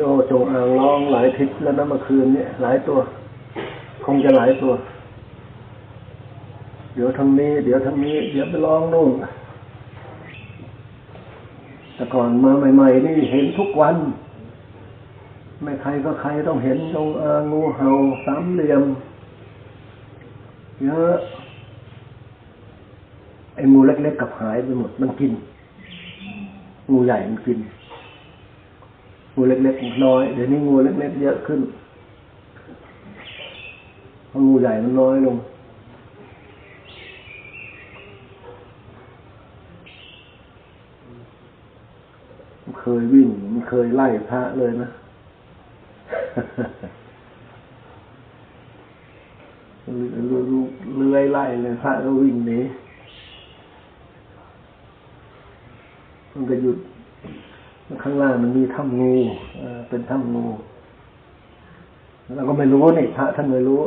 โจจงอางร้องหลายทิศแล้วนะเมื่อคืนเนี่ยหลายตัว คงจะหลายตัว เดี๋ยวทางนี้ เดี๋ยวทางนี้ เดี๋ยวไปร้องนู่นแต่ก่อนมาใหม่ๆนี่เห็นทุกวัน ไม่ใครก็ใครต้องเห็นจงอางงูเห่าสามเหลี่ยมเยอะไอ้งูเล็กๆกับหายไปหมด มันกิน งูใหญ่มันกิน งูเล็กๆน้อย เดี๋ยวนี้งูเล็กๆเยอะขึ้นเพราะงูใหญ่มันน้อยลง มันเคยวิ่ง มันเคยไล่พระเลยนะเลื้อยไล่เลยพระก็วิ่งหนีมันก็หยุด ข้างล่างมันมีถ้ำงูเป็นถ้ำงูเราก็ไม่รู้นี่พระท่านไม่รู้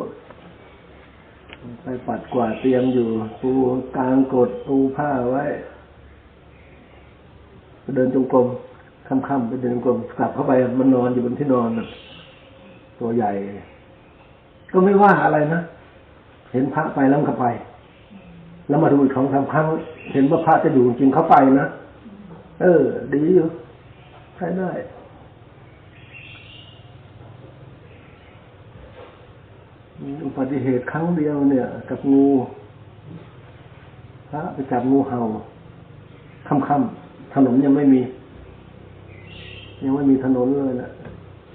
ไปปัดกวาดเตรียมอยู่ ปูกลางกดปูผ้าไว้เดินจงกรมค่ำๆไปเดินจงกรมกลับเข้าไปมันนอนอยู่บนที่นอนตัวใหญ่ ก็ไม่ว่าอะไรนะเห็นพระไปแล้วก็ไป แล้วมาดูอีกสองสามครั้ง เห็นว่าพระจะอยู่จริงเขาไปนะเออ ดีอยู่ ช้ได้อุบัติเหตุครั้งเดียวเนี่ย กับงูพระไปจับงูเห่าค่ำๆถนนยังไม่มี ยังไม่มีถนนเลยนะ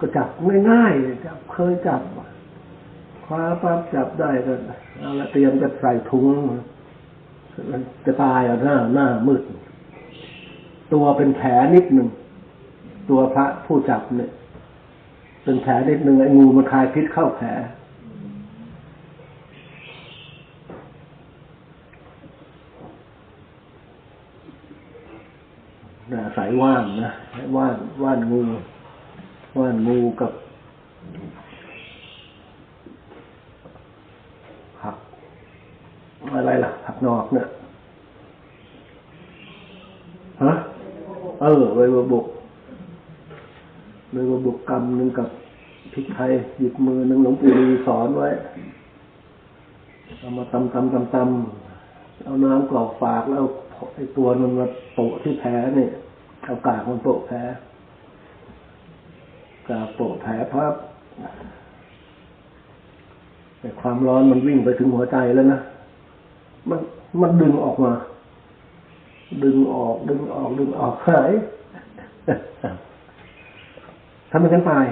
ก็จับง่ายๆจับเคยจับคว้าปั๊บจับได้ก็เอาละเตรียมจะใส่ถุงจะตายอะหน้าหน้ามืด ตัวเป็นแผลนิดหนึ่ง ตัวพระผู้จับเนี่ยเป็นแผลนิดหนึ่งไอ้งูมันคายพิษเข้าแผลนะสายว่านนะว่านว่านงูว่านงูกับ ผัก อะไรล่ะ ผักนอกเนี่ยฮะเออใบบัวบก ใบบัวบกกำหนึ่งกับพริกไทยหยิบมือหนึ่งหลวงปู่ดีสอนไว้เอามาตำตำตำตำเอาน้ำกรอกปากแล้วไอ้ตัวมันมาโปะที่แผลเนี่ยเอากากมันโปะแผลกากโปะแผลพับแต่ความร้อนมันวิ่งไปถึงหัวใจแล้วนะมันมันดึงออกมา ดึงออก ดึงออก ดึงออกหายำไมกันตาย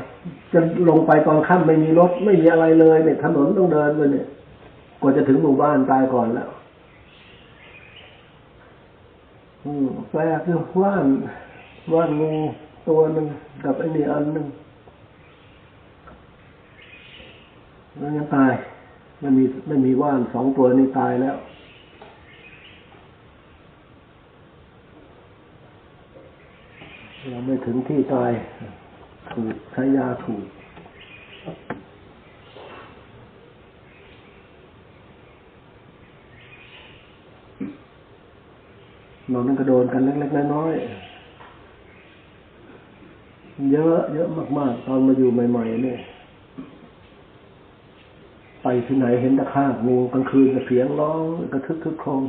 จะลงไปตอนค่ำไม่มีรถไม่มีอะไรเลยเนี่ยถนนต้องเดินไปเนี่ยกว่าจะถึงหมู่บ้านตายก่อนแล้ว อืมแปลคือว่านว่านงูตัวหนึ่งกับไอ้นี่อันหนึ่งแล้วยังตายไม่มีไม่มีว่านสองตัวนี้ตายแล้วเราไม่ถึงที่ตาย ถูกใช้ยาถูก เรานั่นก็โดนกันเล็กๆน้อยๆเยอะเยอะมาก ๆ ตอนมาอยู่ใหม่ๆเนี่ยไปที่ไหนเห็นตะขาบงูกลางคืนก็เสียงร้องกระทึกคึกโครม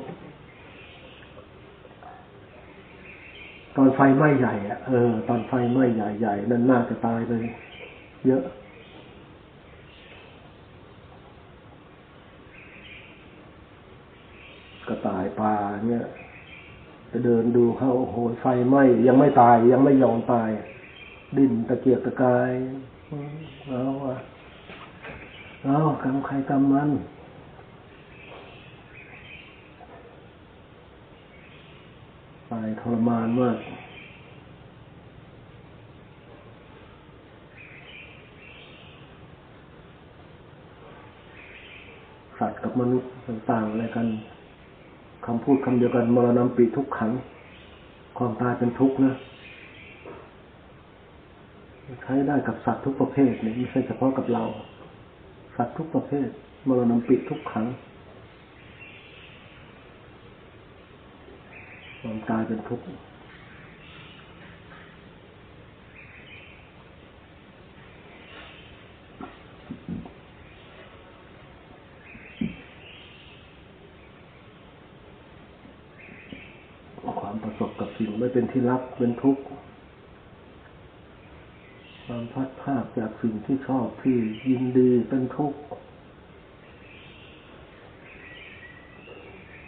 ตอน ไฟไหม้ใหญ่อะเออตอนไฟไหม้ใหญ่ๆนั่นน่าจะตายไปเยอะ กระต่ายปลาเนี่ยจะเดินดูเขาโอ้โหไฟไหม้ยังไม่ตายยังไม่ยอมตาย ดิ้นตะเกียกตะกายเอาอะเอากำใครกำมันตายทรมานมาก สัตว์กับมนุษย์ต่างๆอะไรกันคำพูดคำเดียวกันมรณะปีทุกขัง ความตายเป็นทุกข์นะใช้ได้กับสัตว์ทุกประเภทเนี่ยไม่ใช่เฉพาะกับเรา สัตว์ทุกประเภท มรณะปีทุกขังความตายเป็นทุกข์ ไม่เป็นที่รักเป็นทุกข์ความพัดภาคจากสิ่งที่ชอบที่ยินดีเป็นทุกข์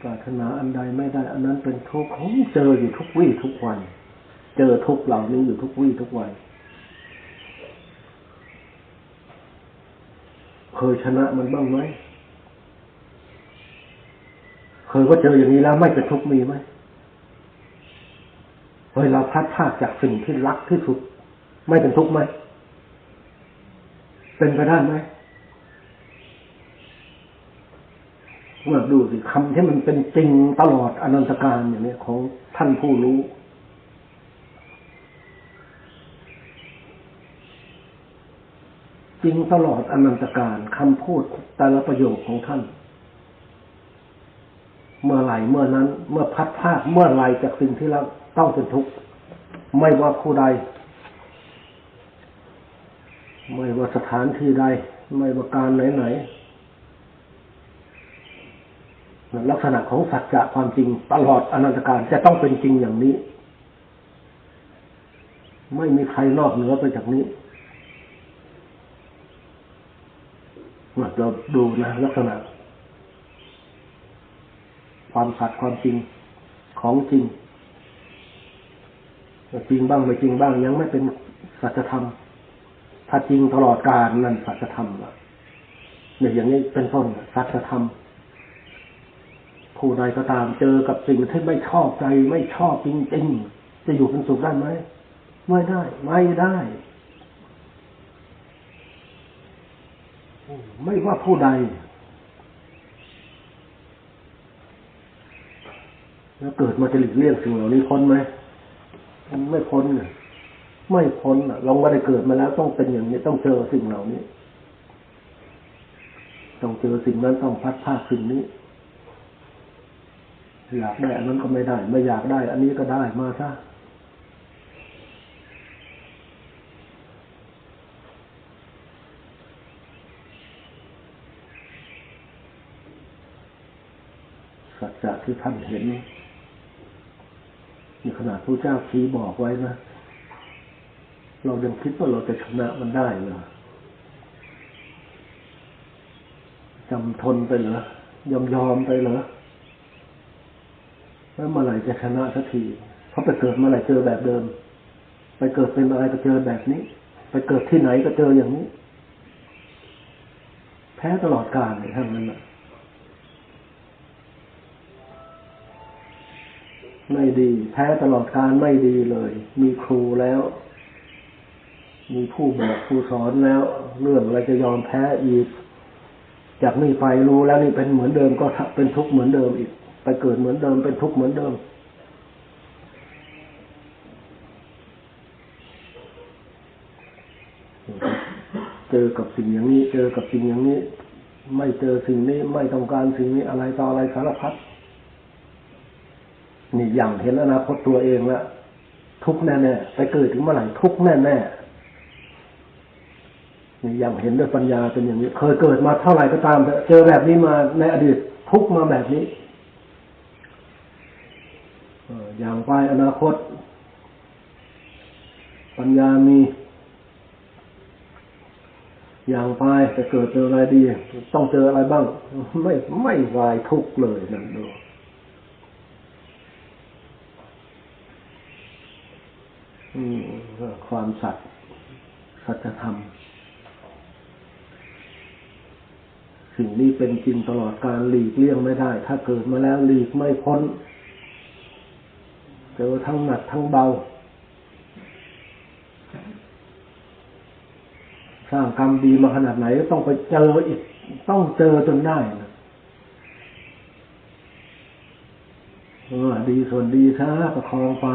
ปรารถนาอันใดไม่ได้ อันนั้นเป็นทุกข์ผมเจออยู่ทุกวี่ทุกวัน เจอทุกเหล่านี้อยู่ทุกวี่ทุกวันเคยชนะมันบ้างไหมเคยว่าเจออย่างนี้แล้วไม่เป็นทุกข์มีไหม เฮ้ยเราพัดพรากจากสิ่งที่รักที่สุด ไม่เป็นทุกข์ไหมเป็นไปได้ไหมเมื่อดูสิคำที่มันเป็นจริงตลอดอนันตการอย่างนี้ของท่านผู้รู้ จริงตลอดอนันตการคำพูดแต่ละประโยคของท่าน เมื่อไหร่เมื่อนั้น เมื่อพัดพลาดเมื่อไหร่จากสิ่งที่เรา ต้องเป็นทุกข์ไม่ว่าผู้ใด ไม่ว่าสถานที่ใด ไม่ว่าการไหนไหนลักษณะของสัจจะความจริงตลอดอนันตการจะต้องเป็นจริงอย่างนี้ ไม่มีใครนอกเหนือไปจากนี้เราดูนะลักษณะ ความสัตย์ความจริงของจริง จริงบ้างไม่จริงบ้างยังไม่เป็นสัจธรรม ถ้าจริงตลอดกาลนั่นสัจธรรมละเนี่ยอย่างนี้เป็นต้นสัจธรรมผู้ใดก็ตามเจอกับสิ่งที่ไม่ชอบใจไม่ชอบจริงๆจะอยู่เป็นสุขได้ไหมไม่ได้ ไม่ได้ไม่ว่าผู้ใด แล้วเกิดมาจะหลีกเลี่ยงสิ่งเหล่านี้พ้นไหม ไม่พ้นไงไม่พ้นอะลองมาได้เกิดมาแล้วต้องเป็นอย่างนี้ต้องเจอสิ่งเหล่านี้ ต้องเจอสิ่งนั้นต้องพัดพาสิ่งนี้ อยากได้อันนั้นก็ไม่ได้ ไม่อยากได้ อันนี้ก็ได้มาซะสัจจะที่ท่านเห็น นี่ขนาดพระเจ้าชี้บอกไว้นะ เรายังคิดว่าเราจะชนะมันได้เหรอจำทนไปเหรอยอมยอมไปเหรอแล้วเมื่อไหร่จะชนะสักทีเพราะไปเกิดเมื่อไหร่เจอแบบเดิม ไปเกิดเป็นอะไรก็เจอแบบนี้ ไปเกิดที่ไหนก็เจออย่างนี้ แพ้ตลอดกาลเลยทั้งนั้นแหละ ไม่ดี แพ้ตลอดการไม่ดีเลย มีครูแล้ว มีผู้บอกผู้สอนแล้ว เรื่องอะไรจะยอมแพ้อีก จากนี้ไปรู้แล้วนี่เป็นเหมือนเดิมก็เป็นทุกข์เหมือนเดิมอีก ไปเกิดเหมือนเดิมเป็นทุกข์เหมือนเดิมเจอกับสิ่งอย่างนี้ เจอกับสิ่งอย่างนี้ ไม่เจอสิ่งนี้ไม่ต้องการสิ่งนี้อะไรต่ออะไรสารพัด นี่อย่างเห็นอนาคตตัวเองล้วทุกแน่ๆไปเกิดถึงเมื่อไหร่ทุกแน่ๆนี่อย่างเห็นด้วยปัญญาเป็นอย่างนี้ เคยเกิดมาเท่าไหร่ก็ตามเจอแบบนี้มาในอดีตทุกมาแบบนี้อย่างไปอนาคต ปัญญามี อย่างไปจะเกิดเจออะไรดี ต้องเจออะไรบ้าง ไม่ไม่วายทุกเลยนั่นดู ความสัตย์สัจธรรม สิ่งนี้เป็นจริงตลอดการหลีกเลี่ยงไม่ได้ ถ้าเกิดมาแล้วหลีกไม่พ้นเจอทั้งหนักทั้งเบา สร้างกรรมดีมาขนาดไหนก็ต้องไปเจออีก ต้องเจอจนได้นะ เออดีส่วนดีซะประคองไป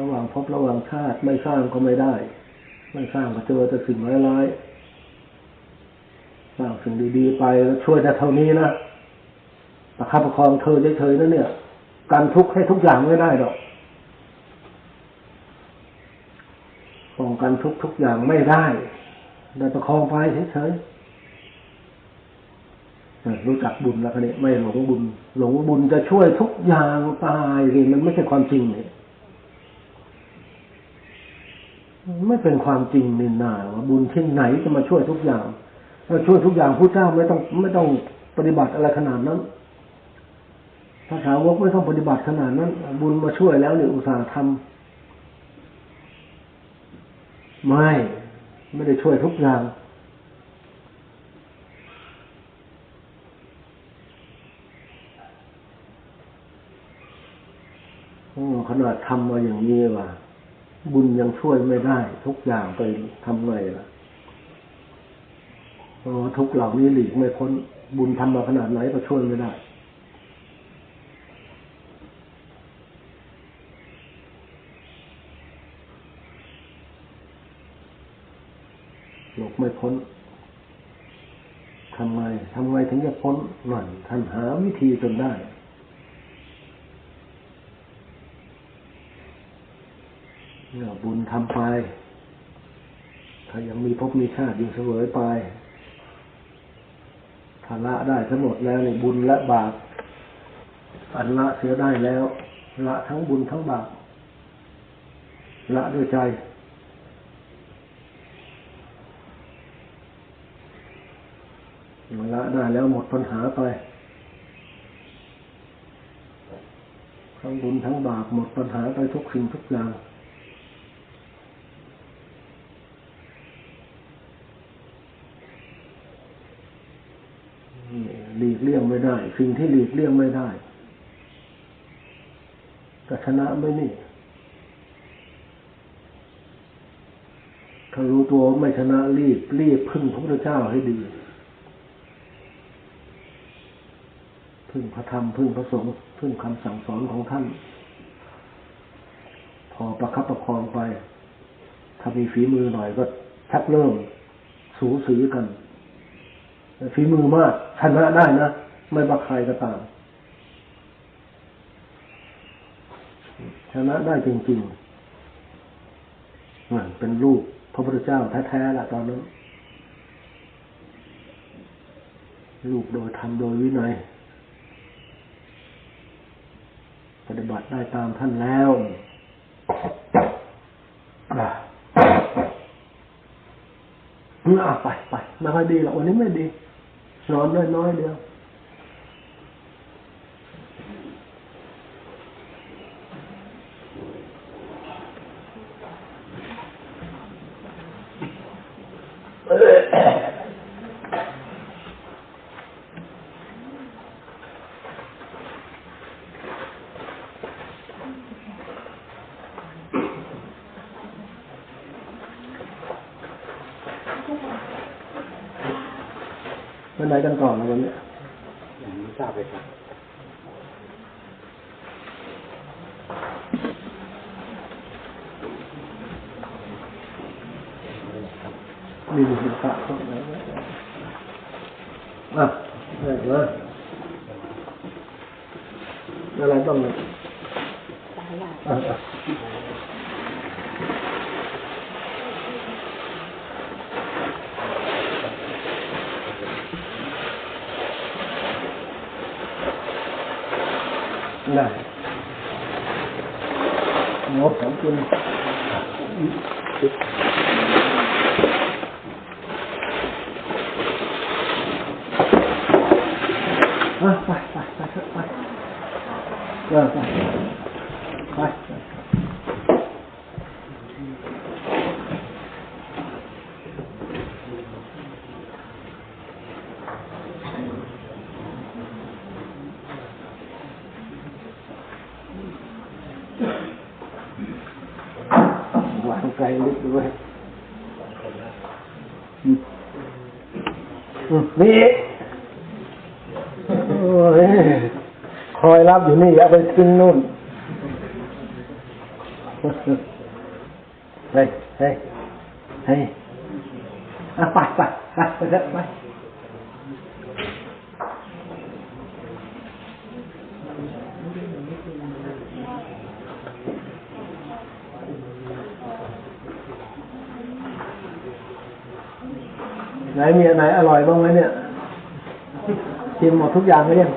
ระหว่างพบระหว่างชาติไม่สร้างก็ไม่ได้ ไม่สร้างก็เจอแต่สิ่งร้ายๆสร้างสิ่งดีๆไปแล้วช่วยแต่เท่านี้นะประคับประคองเธอเฉยๆนั่นเนี่ยการทุกข์ให้ทุกอย่างไม่ได้หรอกป้องกันทุกทุกอย่างไม่ได้แต่ประคองไปเฉยๆ รู้จักบุญแล้วคันนี้ไม่หลงบุญ หลงบุญจะช่วยทุกอย่างตายสิมันไม่ใช่ความจริงเนี่ยไม่เป็นความจริงนี่นาว่าบุญที่ไหนจะมาช่วยทุกอย่างถ้าช่วยทุกอย่างผู้เจ้าไม่ต้องไม่ต้องปฏิบัติอะไรขนาดนั้นพระสาวกไม่ต้องปฏิบัติขนาดนั้น บุญมาช่วยแล้วเนี่ยอุตส่าห์ทำไม่ ไม่ได้ช่วยทุกอย่าง ขนาดทำมาอย่างนี้ว่ะบุญยังช่วยไม่ได้ ทุกอย่างไปทำไงล่ะโอ้ทุกเหล่านี้หลีกไม่พ้น บุญทำมาขนาดไหนก็ช่วยไม่ได้หลบไม่พ้นทำไงทำไงถึงจะพ้นหน่อยท่านหาวิธีจนได้ เนี่ย บุญทำไป ถ้ายังมีภพมีชาติอยู่เสวยไปถ้าละได้ทั้งหมดแล้วในบุญและบาปอันละเสียได้แล้ว ละทั้งบุญทั้งบาปละด้วยใจละได้แล้วหมดปัญหาไป ทั้งบุญทั้งบาปหมดปัญหาไปทุกสิ่งทุกอย่าง หลีกเลี่ยงไม่ได้ สิ่งที่หลีกเลี่ยงไม่ได้ก็ชนะไม่นี่ถ้ารู้ตัวไม่ชนะรีบรีบพึ่งพระพุทธเจ้าให้ดี พึ่งพระธรรมพึ่งพระสงฆ์พึ่งคำสั่งสอนของท่าน พอประคับประคองไปถ้ามีฝีมือหน่อยก็ชักเริ่ม สูสีกันฝีมือมากชนะได้นะ ไม่ว่าใครก็ตามชนะได้จริงๆนั่นเป็นลูกพระพุทธเจ้าแท้ๆละตอนนั้น ลูกโดยธรรมโดยวินัยปฏิบัติได้ตามท่านแล้วอะอะไปไปไม่ค่อยดีหรอกวันนี้ไม่ดีนอนน้อยน้อยเดียว วันไหนกันก่อนนะวันเนี้ยยังไม่ทราบเลยครับมีบุญพระเข้ามาอะได้มาอะไรบ้างเนี่ย อะอะได้งบของคุณ อะไปไปไปเถอะไปเออไปไปไปวางไก ลลึกด้วยนี่คอยรับอยู่นี่ เอาไปขึ้นนู่นเฮ้ยเฮ้ยเฮ้ยไปไปไปไปไป ไหนมีอันไหนอร่อยบ้างไหมเนี่ยชิมหมดทุกอย่างไหมเนี่ย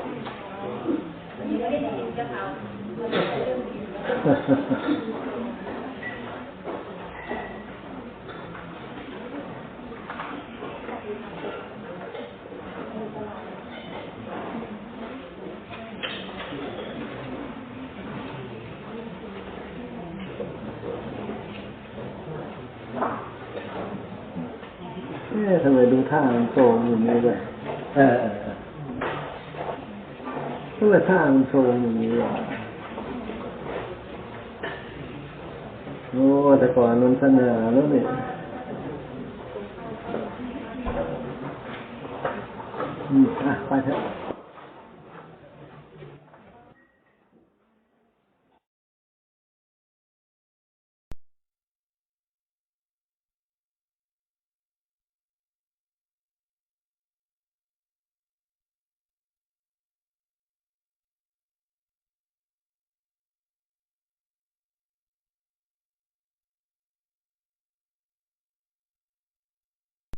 ทำไมดูท่ามันโทรมอย่างนี้เลยเออทำไมท่ามันโทรมอย่างนี้วะโอ้แต่ก่อนมันสง่าแล้วเนี่ยอืมอะไปเถอะ